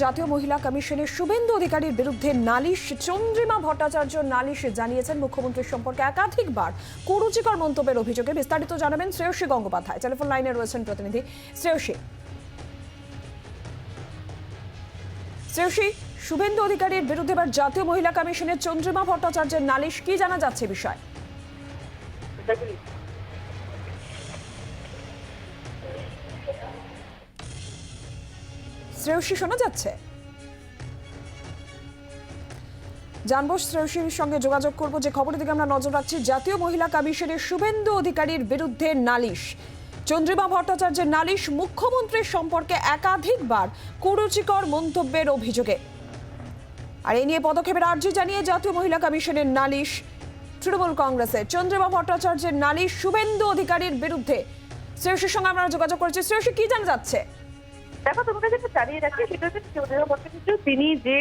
জাতীয় মহিলা কমিশনের শুভেন্দু অধিকারীর বিরুদ্ধে নালিশ, চন্দ্রিমা ভট্টাচার্য নালিশ জানিয়েছেন মুখ্যমন্ত্রীর সম্পর্কে একাধিকবার কুরুচিকর মন্তব্যের অভিযোগে বিস্তারিত জানাবেন শ্রেয়সী গঙ্গোপাধ্যায়। টেলিফোন লাইনে রয়েছেন প্রতিনিধি শ্রেয়সী। শ্রেয়সী, শুভেন্দু অধিকারীর বিরুদ্ধে এবার জাতীয় মহিলা কমিশনের চন্দ্রিমা ভট্টাচার্যের নালিশ, কি জানা যাচ্ছে বিষয়? শ্রেয়সী শোনা যাচ্ছে? জানব শ্রেয়সীর সঙ্গে যোগাযোগ করব। যে খবরের দিকে আমরা নজর রাখছি, জাতীয় মহিলা কমিশনের শুভেন্দু অধিকারীর বিরুদ্ধে নালিশ। চন্দ্রিমা ভট্টাচার্যের নালিশ মুখ্যমন্ত্রীর সম্পর্কে একাধিকবার কুরুচিকর মন্তব্যের অভিযোগে। আর এই নিয়ে পদক্ষেপের আর্জি জানিয়ে জাতীয় মহিলা কমিশনের নালিশ তৃণমূল কংগ্রেসের চন্দ্রিমা ভট্টাচার্যের নালিশ শুভেন্দু অধিকারীর বিরুদ্ধে। শ্রেয়সীর সঙ্গে আমরা যোগাযোগ করেছি। শ্রেয়সী, কি জানা যাচ্ছে? দেখো তোমাকে যেটা জানিয়ে রাখি সেটা হচ্ছে চৌধুরী ভট্টাচার্য তিনি যে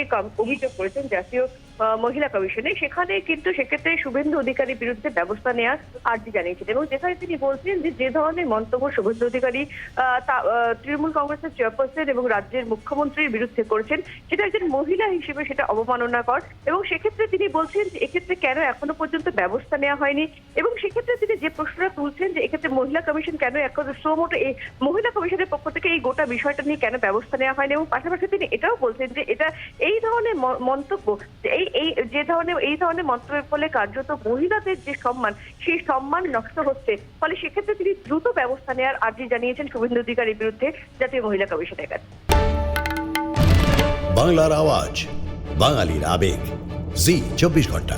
অভিযোগ করেছেন জাতীয় মহিলা কমিশনে, সেখানে কিন্তু সেক্ষেত্রে শুভেন্দু অধিকারীর বিরুদ্ধে ব্যবস্থা নেওয়ার আর্জি জানিয়েছেন এবং যেখানে তিনি বলছেন যে যে ধরনের মন্তব্য শুভেন্দু অধিকারী তৃণমূল কংগ্রেসের চেয়ারপারসন এবং রাজ্যের মুখ্যমন্ত্রীর বিরুদ্ধে করেছেন, সেটা একজন মহিলা হিসেবে সেটা অবমাননাকর এবং সেক্ষেত্রে তিনি বলছেন যে এক্ষেত্রে কেন এখনও পর্যন্ত ব্যবস্থা নেওয়া হয়নি এবং সেক্ষেত্রে তিনি যে প্রশ্নটা তুলছেন যে এক্ষেত্রে মহিলা কমিশন কেন এখন শ্রমোটো এই মহিলা কমিশনের পক্ষ থেকে এই গোটা বিষয়টা নিয়ে কেন ব্যবস্থা নেওয়া হয়নি এবং পাশাপাশি তিনি এটাও বলছেন যে এটা এই ধরনের মন্তব্য এই এই, যে ধরনের, এই ধরনের মন্তব্যের ফলে কার্যত মহিলাদের যে সম্মান, সেই সম্মান নষ্ট হচ্ছে। ফলে সেক্ষেত্রে তিনি দ্রুত ব্যবস্থা নেওয়ার আর্জি জানিয়েছেন শুভেন্দু অধিকারীর বিরুদ্ধে জাতীয় মহিলা কমিশনের কাছে। বাংলার আওয়াজ, বাঙালির আবেগ। জি, চব্বিশ ঘণ্টা।